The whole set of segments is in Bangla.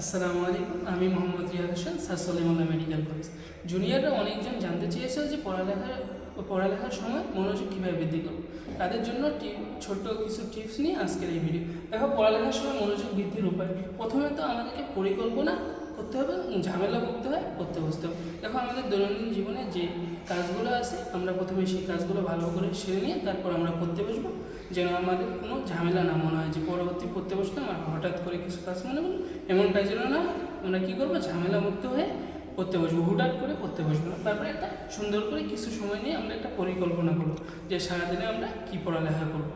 আসসালামু আলাইকুম, আমি Mohammad Riyad Hossain, sir Salimullah medical college. জুনিয়ররা অনেকজন জানতে চেয়েছে যে পড়ালেখার পড়ালেখার সময় মনোযোগ কীভাবে বৃদ্ধি করব। তাদের জন্য ছোট্ট কিছু টিপস নিয়ে আজকের এই ভিডিও দেখো, পড়ালেখার সময় মনোযোগ বৃদ্ধির উপায়। প্রথমে তো আমাদেরকে পরিকল্পনা করতে হবে ঝামেলা করতে হয়, করতে দেখো আমাদের দৈনন্দিন জীবনে যে কাজগুলো আছে, আমরা প্রথমে সেই কাজগুলো ভালো করে সেরে নিয়ে তারপর আমরা পড়তে বসবো যেন আমাদের কোনো ঝামেলা না মনে হয় যে পরবর্তী পড়তে বসলে আমার হঠাৎ করে কিছু কাজ মনে হলো এমনটা যেন না। আমরা কী করব, ঝামেলা মুক্ত হয়ে পড়তে বসবো, হুটহাট করে পড়তে বসবো না তারপরে একটা সুন্দর করে কিছু সময় নিয়ে আমরা একটা পরিকল্পনা করব যে সারাদিনে আমরা কী পড়ালেখা করব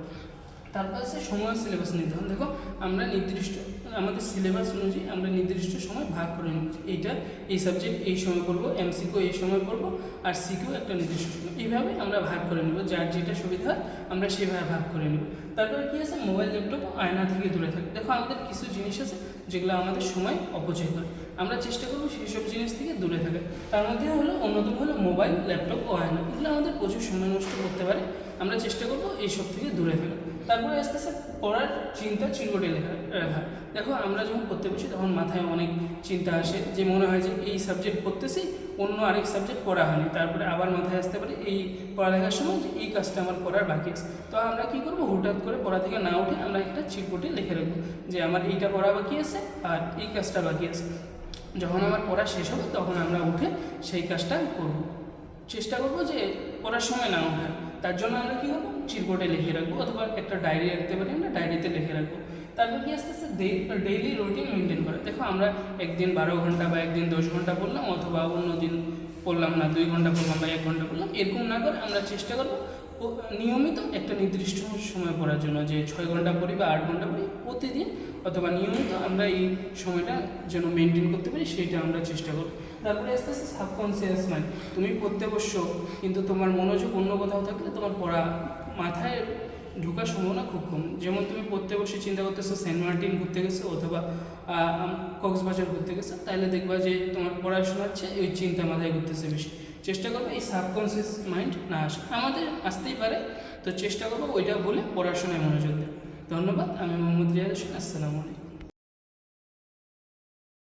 তারপর আছে সময় সিলেবাস নিতে নির্ধারণ দেখো, আমরা নির্দিষ্ট, আমাদের সিলেবাস অনুযায়ী আমরা নির্দিষ্ট সময় ভাগ করে নিচ্ছি এইটা, এই সাবজেক্ট এই সময় পড়ব এমসিকিউ এই সময় পড়ব, আর সিকিউ একটা নির্দিষ্ট সময়। এইভাবে আমরা ভাগ করে নেব। যার যেটা সুবিধা হয়, আমরা সেভাবে ভাগ করে নেব। তারপরে কী আছে? মোবাইল ল্যাপটপ আয়না থেকে দূরে থাকে। দেখো, আমাদের কিছু জিনিস আছে যেগুলো আমাদের সময় অপচয় করে। আমরা চেষ্টা করব সেই সব জিনিস থেকে দূরে থাকা তার মধ্যে হলো, অন্যতম হলো মোবাইল ল্যাপটপ ও আয়না। এগুলো আমাদের প্রচুর সময় নষ্ট করতে পারে। আমরা চেষ্টা করব এইসব থেকে দূরে থাকা তারপরে আস্তে আস্তে পড়ার চিন্তা চিরকটে লেখা, রাখা। দেখো, আমরা যখন পড়তে বসি, তখন মাথায় অনেক চিন্তা আসে যে মনে হয় যে এই সাবজেক্ট পড়তেছি, অন্য আরেক সাবজেক্ট পড়া হয়নি। তারপরে আবার মাথায় আসতে পারে এই পড়ালেখার সময় যে এই কাজটা আমার করার বাকি আছে। তো আমরা কী করব? হুটহাট করে পড়া থেকে না উঠে আমরা একটা চিরকুটে লিখে রাখব যে আমার এইটা পড়া বাকি আছে আর এই কাজটা বাকি আছে। যখন আমার পড়া শেষ হবে, তখন আমরা উঠে সেই কাজটা করব। চেষ্টা করব যে পড়ার সময় না ওঠার। তার জন্য আমরা কী করব? চিরকোটে লিখে রাখব, অথবা একটা ডায়েরি রাখতে পারি আমরা ডায়েরিতে লিখে রাখব। তারপর কি আস্তে আস্তে ডেইলি রুটিন মেনটেন করে। দেখো আমরা একদিন বারো ঘণ্টা বা একদিন দশ ঘণ্টা পড়লাম, অথবা অন্য দিন পড়লাম না, দুই ঘণ্টা পড়লাম বা এক ঘণ্টা পড়লাম, এরকম না করে আমরা চেষ্টা করব নিয়মিত একটা নির্দিষ্ট সময় পড়ার জন্য, যে ছয় ঘণ্টা পড়ি বা আট ঘণ্টা পড়ি প্রতিদিন অথবা নিয়মিত আমরা এই সময়টা যেন মেনটেন করতে পারি, সেইটা আমরা চেষ্টা করব। তারপরে আস্তে আস্তে সাবকনসিয়াস মাইন্ড তুমি পড়তে বসছো, কিন্তু তোমার মনোযোগ অন্য কোথাও থাকলে তোমার পড়া মাথায় ঢোকার সম্ভাবনা খুব কম। যেমন তুমি পড়তে বসে চিন্তা করতেছো, সেন্ট মার্টিন ঘুরতে গেছো অথবা কক্সবাজার ঘুরতে গেছো, তাহলে দেখবা যে তোমার পড়াশোনা চেয়ে ওই চিন্তা মাথায় ঘুরতেছে বেশি। চেষ্টা করব এই সাবকনসিয়াস মাইন্ড না আসে। আমাদের আসতেই পারে, তো চেষ্টা করব ওইটা বলে পড়াশোনায় মনোযোগ দেয় ধন্যবাদ আমি মোহাম্মদ রিয়াদ হোসেন আসসালামু আলাইকুম।